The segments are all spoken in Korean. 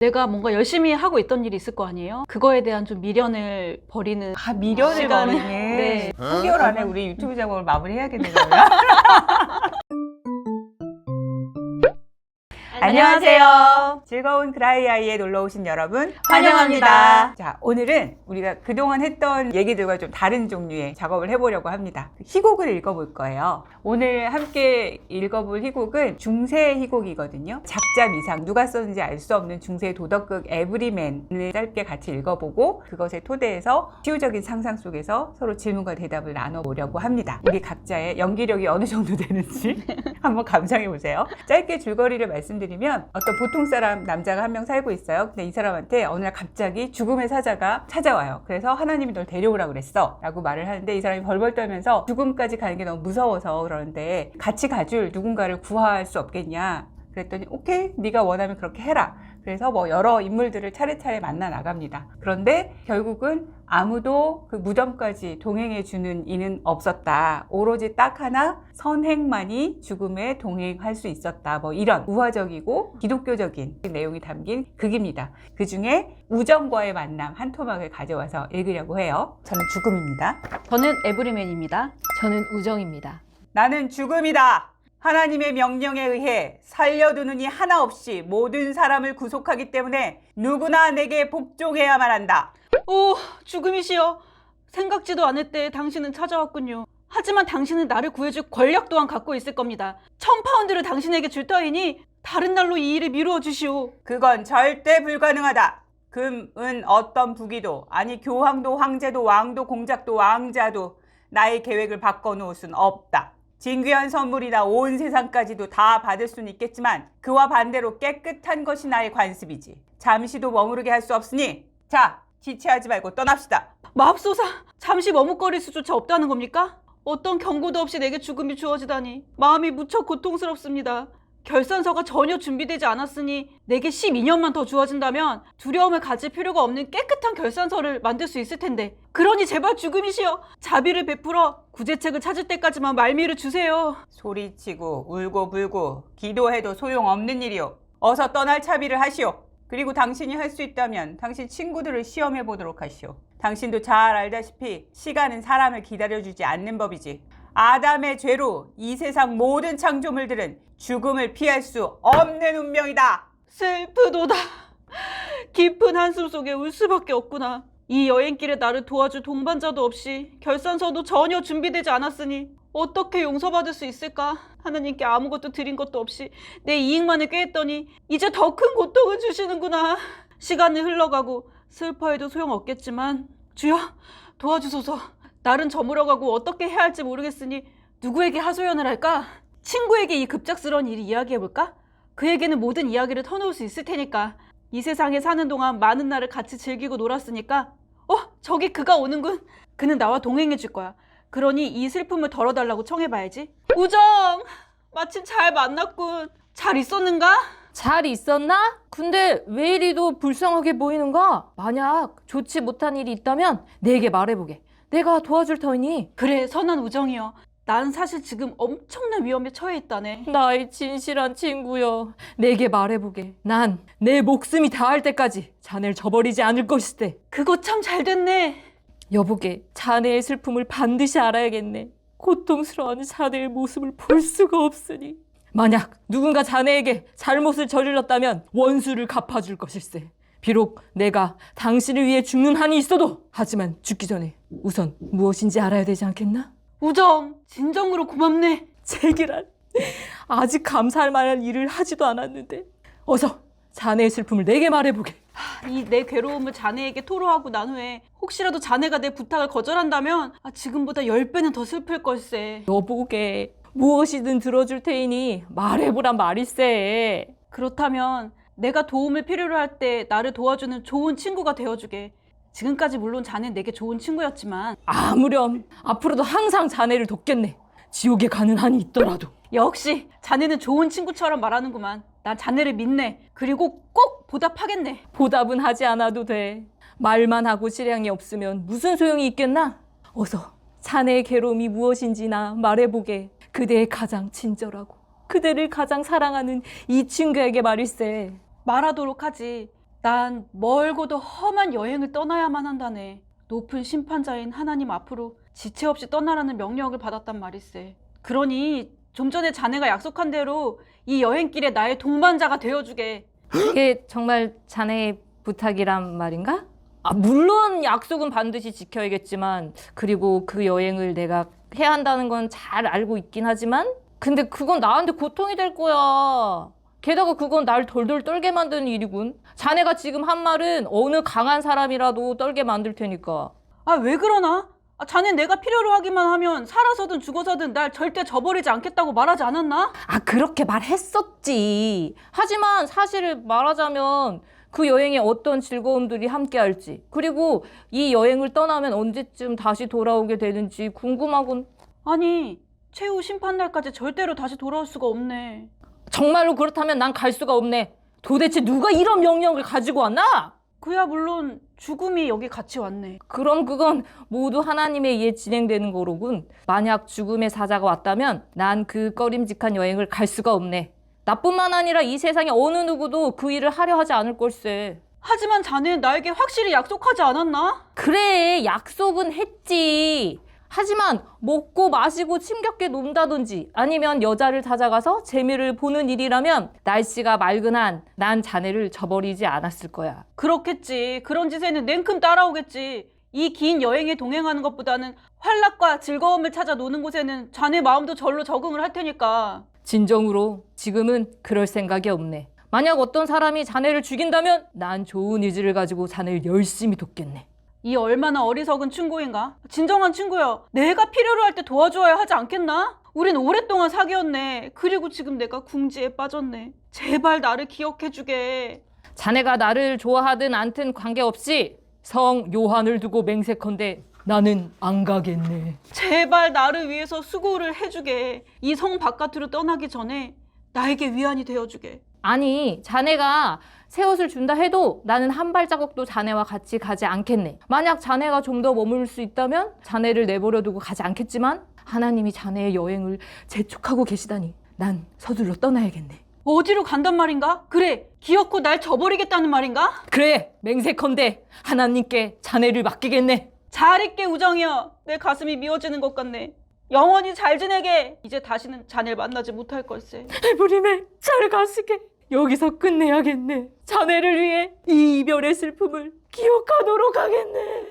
내가 뭔가 열심히 하고 있던 일이 있을 거 아니에요? 그거에 대한 좀 미련을 버리는 아 미련을 시간을- 버리네. 네. 9개월 안에 우리 유튜브 작업을 마무리해야겠네요. 안녕하세요. 즐거운 드라이아이에 놀러 오신 여러분 환영합니다. 자, 오늘은 우리가 그동안 했던 얘기들과 좀 다른 종류의 작업을 해보려고 합니다. 희곡을 읽어볼 거예요. 오늘 함께 읽어볼 희곡은 중세 희곡이거든요. 작자 미상, 누가 썼는지 알 수 없는 중세 도덕극 에브리맨을 짧게 같이 읽어보고 그것에 토대해서 치유적인 상상 속에서 서로 질문과 대답을 나눠보려고 합니다. 우리 각자의 연기력이 어느 정도 되는지 한번 감상해 보세요. 짧게 줄거리를 말씀드리면 어떤 보통 사람 남자가 한 명 살고 있어요. 근데 이 사람한테 어느 날 갑자기 죽음의 사자가 찾아와요. 그래서 하나님이 널 데려오라 그랬어. 라고 말을 하는데 이 사람이 벌벌 떨면서 죽음까지 가는 게 너무 무서워서 그러는데 같이 가줄 누군가를 구할 수 없겠냐. 그랬더니 오케이 네가 원하면 그렇게 해라. 그래서 뭐 여러 인물들을 차례차례 만나 나갑니다. 그런데 결국은 아무도 그 무덤까지 동행해 주는 이는 없었다. 오로지 딱 하나 선행만이 죽음에 동행할 수 있었다. 뭐 이런 우화적이고 기독교적인 내용이 담긴 극입니다. 그 중에 우정과의 만남 한 토막을 가져와서 읽으려고 해요. 저는 죽음입니다. 저는 에브리맨입니다. 저는 우정입니다. 나는 죽음이다. 하나님의 명령에 의해 살려두는 이 하나 없이 모든 사람을 구속하기 때문에 누구나 내게 복종해야만 한다. 오, 죽음이시여. 생각지도 않을 때 당신은 찾아왔군요. 하지만 당신은 나를 구해줄 권력 또한 갖고 있을 겁니다. 천 파운드를 당신에게 줄 터이니 다른 날로 이 일을 미루어 주시오. 그건 절대 불가능하다. 금 은 어떤 부기도 아니 교황도 황제도 왕도 공작도 왕자도 나의 계획을 바꿔놓을 순 없다. 진귀한 선물이나 온 세상까지도 다 받을 수는 있겠지만 그와 반대로 깨끗한 것이 나의 관습이지. 잠시도 머무르게 할 수 없으니 자 지체하지 말고 떠납시다. 맙소사, 잠시 머뭇거릴 수조차 없다는 겁니까? 어떤 경고도 없이 내게 죽음이 주어지다니 마음이 무척 고통스럽습니다. 결산서가 전혀 준비되지 않았으니 내게 12년만 더 주어진다면 두려움을 가질 필요가 없는 깨끗한 결산서를 만들 수 있을 텐데 그러니 제발 죽음이시여 자비를 베풀어 구제책을 찾을 때까지만 말미를 주세요. 소리치고 울고 불고 기도해도 소용없는 일이오. 어서 떠날 차비를 하시오. 그리고 당신이 할 수 있다면 당신 친구들을 시험해 보도록 하시오. 당신도 잘 알다시피 시간은 사람을 기다려주지 않는 법이지. 아담의 죄로 이 세상 모든 창조물들은 죽음을 피할 수 없는 운명이다. 슬프도다. 깊은 한숨 속에 울 수밖에 없구나. 이 여행길에 나를 도와줄 동반자도 없이 결산서도 전혀 준비되지 않았으니 어떻게 용서받을 수 있을까? 하나님께 아무것도 드린 것도 없이 내 이익만을 꾀했더니 이제 더 큰 고통을 주시는구나. 시간이 흘러가고 슬퍼해도 소용없겠지만 주여 도와주소서. 날은 저물어가고 어떻게 해야 할지 모르겠으니 누구에게 하소연을 할까? 친구에게 이 급작스러운 일을 이야기해볼까? 그에게는 모든 이야기를 터놓을 수 있을 테니까. 이 세상에 사는 동안 많은 날을 같이 즐기고 놀았으니까. 어, 저기 그가 오는군. 그는 나와 동행해줄 거야. 그러니 이 슬픔을 덜어달라고 청해봐야지. 우정! 마침 잘 만났군. 잘 있었는가? 잘 있었나? 근데 왜 이리도 불쌍하게 보이는가? 만약 좋지 못한 일이 있다면 내게 말해보게. 내가 도와줄 터이니 그래, 선한 우정이여. 난 사실 지금 엄청난 위험에 처해 있다네. 나의 진실한 친구여. 내게 말해보게. 난 내 목숨이 닿을 때까지 자네를 저버리지 않을 것이대. 그거 참 잘 됐네. 여보게, 자네의 슬픔을 반드시 알아야겠네. 고통스러워하는 자네의 모습을 볼 수가 없으니. 만약 누군가 자네에게 잘못을 저질렀다면 원수를 갚아줄 것일세. 비록 내가 당신을 위해 죽는 한이 있어도 하지만 죽기 전에 우선 무엇인지 알아야 되지 않겠나? 우정, 진정으로 고맙네. 제기란 아직 감사할 만한 일을 하지도 않았는데 어서 자네의 슬픔을 내게 말해보게. 이 내 괴로움을 자네에게 토로하고 난 후에 혹시라도 자네가 내 부탁을 거절한다면 아, 지금보다 10배는 더 슬플 걸세. 여보게 무엇이든 들어줄 테이니 말해보란 말일세. 그렇다면 내가 도움을 필요로 할 때 나를 도와주는 좋은 친구가 되어주게. 지금까지 물론 자넨 내게 좋은 친구였지만 아무렴 앞으로도 항상 자네를 돕겠네. 지옥에 가는 한이 있더라도. 역시 자네는 좋은 친구처럼 말하는구만. 난 자네를 믿네. 그리고 꼭 보답하겠네. 보답은 하지 않아도 돼. 말만 하고 실행이 없으면 무슨 소용이 있겠나? 어서 자네의 괴로움이 무엇인지 나 말해보게. 그대의 가장 친절하고 그대를 가장 사랑하는 이 친구에게 말일세. 말하도록 하지. 난 멀고도 험한 여행을 떠나야만 한다네. 높은 심판자인 하나님 앞으로 지체 없이 떠나라는 명령을 받았단 말일세. 그러니 좀 전에 자네가 약속한 대로 이 여행길에 나의 동반자가 되어주게. 이게 정말 자네의 부탁이란 말인가? 아, 물론 약속은 반드시 지켜야겠지만, 그리고 그 여행을 내가 해야 한다는 건 잘 알고 있긴 하지만, 근데 그건 나한테 고통이 될 거야. 게다가 그건 날 덜덜 떨게 만드는 일이군. 자네가 지금 한 말은 어느 강한 사람이라도 떨게 만들 테니까. 아, 왜 그러나? 아, 자넨 내가 필요로 하기만 하면 살아서든 죽어서든 날 절대 저버리지 않겠다고 말하지 않았나? 아, 그렇게 말했었지. 하지만 사실을 말하자면 그 여행에 어떤 즐거움들이 함께 할지, 그리고 이 여행을 떠나면 언제쯤 다시 돌아오게 되는지 궁금하군. 아니, 최후 심판날까지 절대로 다시 돌아올 수가 없네. 정말로 그렇다면 난 갈 수가 없네. 도대체 누가 이런 명령을 가지고 왔나? 그야 물론 죽음이 여기 같이 왔네. 그럼 그건 모두 하나님에 의해 진행되는 거로군. 만약 죽음의 사자가 왔다면 난 그 꺼림직한 여행을 갈 수가 없네. 나뿐만 아니라 이 세상에 어느 누구도 그 일을 하려 하지 않을 걸세. 하지만 자네는 나에게 확실히 약속하지 않았나? 그래, 약속은 했지. 하지만 먹고 마시고 침겹게 논다든지 아니면 여자를 찾아가서 재미를 보는 일이라면 날씨가 맑은 한 난 자네를 저버리지 않았을 거야. 그렇겠지. 그런 짓에는 냉큼 따라오겠지. 이 긴 여행에 동행하는 것보다는 활락과 즐거움을 찾아 노는 곳에는 자네 마음도 절로 적응을 할 테니까. 진정으로 지금은 그럴 생각이 없네. 만약 어떤 사람이 자네를 죽인다면 난 좋은 의지를 가지고 자네를 열심히 돕겠네. 이 얼마나 어리석은 친구인가? 진정한 친구야. 내가 필요로 할 때 도와줘야 하지 않겠나? 우린 오랫동안 사귀었네. 그리고 지금 내가 궁지에 빠졌네. 제발 나를 기억해주게. 자네가 나를 좋아하든 않든 관계없이 성 요한을 두고 맹세컨대 나는 안 가겠네. 제발 나를 위해서 수고를 해주게. 이 성 바깥으로 떠나기 전에 나에게 위안이 되어주게. 아니, 자네가 새 옷을 준다 해도 나는 한 발자국도 자네와 같이 가지 않겠네. 만약 자네가 좀 더 머물 수 있다면 자네를 내버려 두고 가지 않겠지만 하나님이 자네의 여행을 재촉하고 계시다니 난 서둘러 떠나야겠네. 어디로 간단 말인가? 그래, 기어코 날 저버리겠다는 말인가? 그래, 맹세컨대 하나님께 자네를 맡기겠네. 잘 있게 우정이여. 내 가슴이 미워지는 것 같네. 영원히 잘 지내게. 이제 다시는 자네를 만나지 못할 걸세. 에브림에 잘 가시게. 여기서 끝내야겠네. 자네를 위해 이 이별의 슬픔을 기억하도록 하겠네.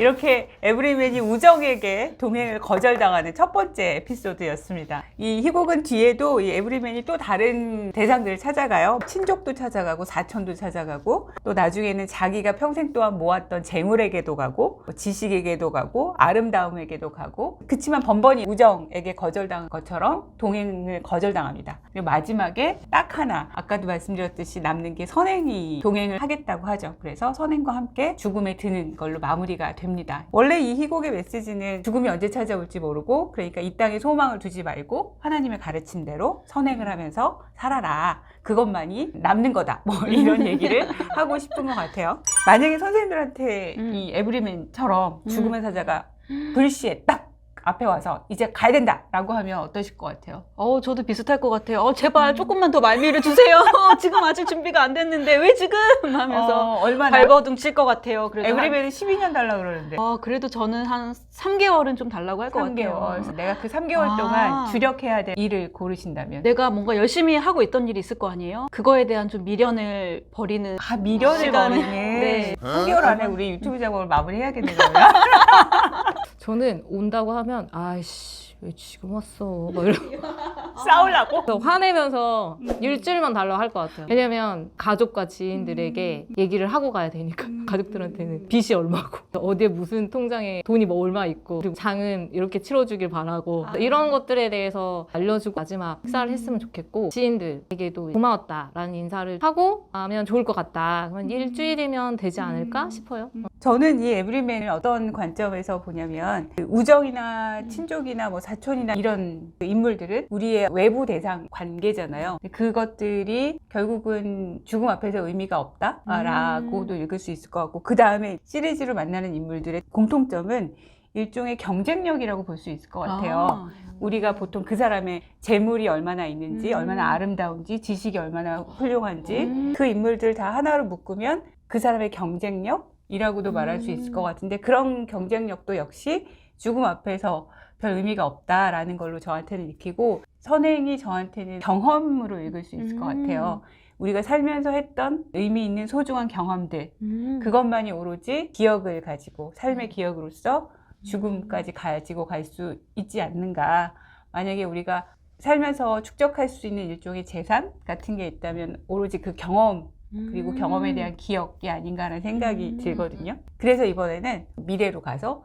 이렇게 에브리맨이 우정에게 동행을 거절당하는 첫 번째 에피소드였습니다. 이 희곡은 뒤에도 이 에브리맨이 또 다른 대상들을 찾아가요. 친족도 찾아가고 사촌도 찾아가고 또 나중에는 자기가 평생 동안 모았던 재물에게도 가고 뭐 지식에게도 가고 아름다움에게도 가고 그치만 번번이 우정에게 거절당한 것처럼 동행을 거절당합니다. 그리고 마지막에 딱 하나 아까도 말씀드렸듯이 남는 게 선행이 동행을 하겠다고 하죠. 그래서 선행과 함께 죽음에 드는 걸로 마무리가 됩니다. 원래 이 희곡의 메시지는 죽음이 언제 찾아올지 모르고 그러니까 이 땅에 소망을 두지 말고 하나님의 가르친 대로 선행을 하면서 살아라. 그것만이 남는 거다. 뭐 이런 얘기를 하고 싶은 것 같아요. 만약에 선생님들한테 음. 이 에브리맨처럼 음. 죽음의 사자가 불시에 딱 앞에 와서 이제 가야 된다라고 하면 어떠실 것 같아요? 어, 저도 비슷할 것 같아요. 어, 제발 조금만 더 말미를 주세요. 지금 아직 준비가 안 됐는데 왜 지금? 하면서 어, 얼마나 발버둥 칠 것 같아요. 그래도 한- 에브리맨은 12년 달라 그러는데. 어, 그래도 저는 한 3개월은 좀 달라고 할것 3개월. 같아요. 그래서 내가 그 3개월 아. 동안 주력해야 될 일을 고르신다면. 내가 뭔가 열심히 하고 있던 일이 있을 거 아니에요? 그거에 대한 좀 미련을 버리는 아, 미련을 시간을- 버리네. 네. 3개월 안에 우리 유튜브 작업을 마무리해야겠네, 그러면. 저는 온다고 하면 아이씨 왜 지금 왔어? 막 이러. 싸우려고? 그래서 화내면서 일주일만 달라고 할것 같아요. 왜냐면 가족과 지인들에게 얘기를 하고 가야 되니까 가족들한테는. 빚이 얼마고. 어디에 무슨 통장에 돈이 뭐 얼마 있고 그리고 장은 이렇게 치러주길 바라고. 이런 것들에 대해서 알려주고 마지막 식사를 했으면 좋겠고 지인들에게도 고마웠다라는 인사를 하고 하면 좋을 것 같다. 그러면 일주일이면 되지 않을까 싶어요. 저는 이 에브리맨을 어떤 관점에서 보냐면 그 우정이나 친족이나 뭐 사촌이나 이런 인물들은 우리의 외부 대상 관계잖아요. 그것들이 결국은 죽음 앞에서 의미가 없다라고도 읽을 수 있을 것 같고 그 다음에 시리즈로 만나는 인물들의 공통점은 일종의 경쟁력이라고 볼 수 있을 것 같아요. 우리가 보통 그 사람의 재물이 얼마나 있는지, 음. 얼마나 아름다운지, 지식이 얼마나 훌륭한지, 음. 그 인물들 다 하나로 묶으면 그 사람의 경쟁력이라고도 말할 수 있을 것 음. 같은데, 그런 경쟁력도 역시 죽음 앞에서 별 의미가 없다라는 걸로 저한테는 느끼고, 선행이 저한테는 경험으로 읽을 수 있을 것 음. 같아요. 우리가 살면서 했던 의미 있는 소중한 경험들, 음. 그것만이 오로지 기억을 가지고 삶의 음. 기억으로서 죽음까지 가지고 갈 수 있지 않는가. 만약에 우리가 살면서 축적할 수 있는 일종의 재산 같은 게 있다면 오로지 그 경험 그리고 음. 경험에 대한 기억이 아닌가라는 생각이 음. 들거든요. 그래서 이번에는 미래로 가서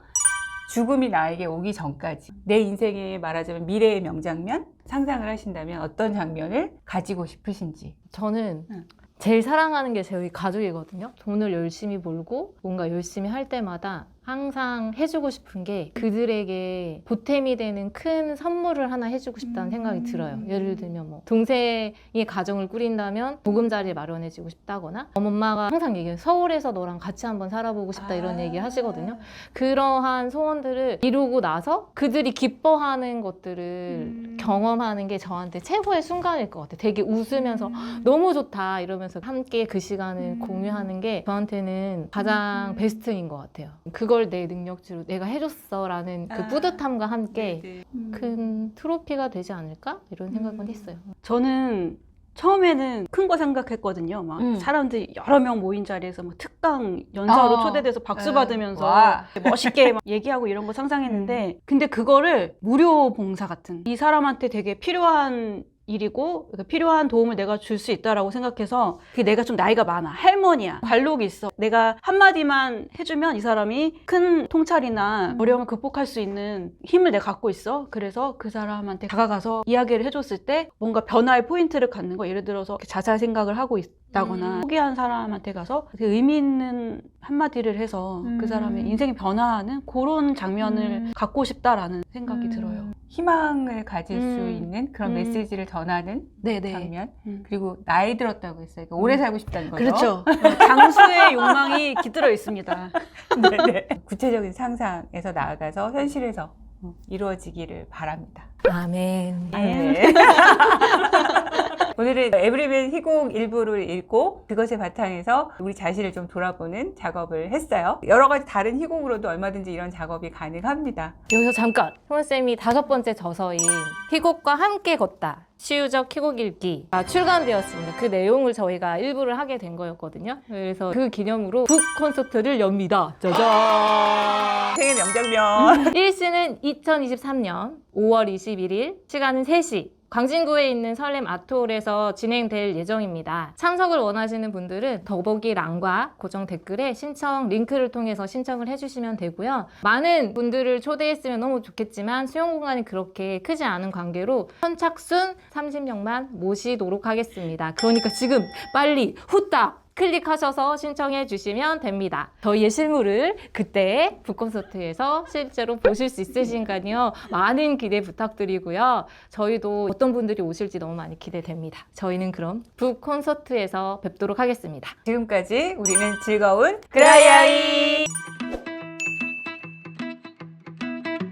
죽음이 나에게 오기 전까지 내 인생에 말하자면 미래의 명장면 상상을 하신다면 어떤 장면을 가지고 싶으신지. 저는 응. 제일 사랑하는 게 저희 가족이거든요. 돈을 열심히 벌고 뭔가 열심히 할 때마다 항상 해주고 싶은 게 그들에게 보탬이 되는 큰 선물을 하나 해주고 싶다는 음. 생각이 들어요. 예를 들면 뭐 동생이 가정을 꾸린다면 보금자리 마련해주고 싶다거나 엄마가 항상 얘기해요. 서울에서 너랑 같이 한번 살아보고 싶다 이런 얘기 하시거든요. 그러한 소원들을 이루고 나서 그들이 기뻐하는 것들을 음. 경험하는 게 저한테 최고의 순간일 것 같아요. 되게 웃으면서 음. 너무 좋다 이러면서 함께 그 시간을 음. 공유하는 게 저한테는 가장 음. 베스트인 것 같아요. 그걸 내 능력치로 내가 해줬어라는 그 아. 뿌듯함과 함께 네, 네. 음. 큰 트로피가 되지 않을까 이런 생각은 음. 했어요. 저는 처음에는 큰 거 생각했거든요. 막 음. 사람들이 여러 명 모인 자리에서 막 특강 연사로 어. 초대돼서 박수 음. 받으면서 와. 멋있게 막 얘기하고 이런 거 상상했는데 근데 그거를 무료 봉사 같은 이 사람한테 되게 필요한 일이고 그 필요한 도움을 내가 줄 수 있다라고 생각해서 그 내가 좀 나이가 많아. 할머니야. 관록이 있어. 내가 한마디만 해주면 이 사람이 큰 통찰이나 어려움을 극복할 수 있는 힘을 내가 갖고 있어. 그래서 그 사람한테 다가가서 이야기를 해줬을 때 뭔가 변화의 포인트를 갖는 거. 예를 들어서 자살 생각을 하고 있 다거나 음. 포기한 사람한테 가서 그 의미 있는 한마디를 해서 음. 그 사람의 인생이 변화하는 그런 장면을 음. 갖고 싶다라는 생각이 음. 들어요 희망을 가질 수 음. 있는 그런 음. 메시지를 전하는 네네 장면 음. 그리고 나이 들었다고 했어요. 그러니까 오래 음. 살고 싶다는 거죠. 그렇죠. 장수의 욕망이 깃들어 있습니다. 네네. 구체적인 상상에서 나아가서 현실에서 이루어지기를 바랍니다. 아멘. 네. 오늘은 에브리맨 희곡 일부를 읽고 그것의 바탕에서 우리 자신을 좀 돌아보는 작업을 했어요. 여러 가지 다른 희곡으로도 얼마든지 이런 작업이 가능합니다. 여기서 잠깐 효원쌤이 다섯 번째 저서인 희곡과 함께 걷다 시우적 희곡 읽기 가 출간되었습니다. 그 내용을 저희가 일부를 하게 된 거였거든요. 그래서 그 기념으로 북 콘서트를 엽니다. 짜잔! 생의 명장면. 1시는 2023년 5월 21일, 시간은 3시. 광진구에 있는 설렘 아트홀에서 진행될 예정입니다. 참석을 원하시는 분들은 더보기 란과 고정 댓글에 신청 링크를 통해서 신청을 해주시면 되고요. 많은 분들을 초대했으면 너무 좋겠지만 수용 공간이 그렇게 크지 않은 관계로 선착순 30명만 모시도록 하겠습니다. 그러니까 지금 빨리 후딱 클릭하셔서 신청해 주시면 됩니다. 저희의 실물을 그때 북콘서트에서 실제로 보실 수 있으신가요? 많은 기대 부탁드리고요. 저희도 어떤 분들이 오실지 너무 많이 기대됩니다. 저희는 그럼 북콘서트에서 뵙도록 하겠습니다. 지금까지 우리는 즐거운 그라이아이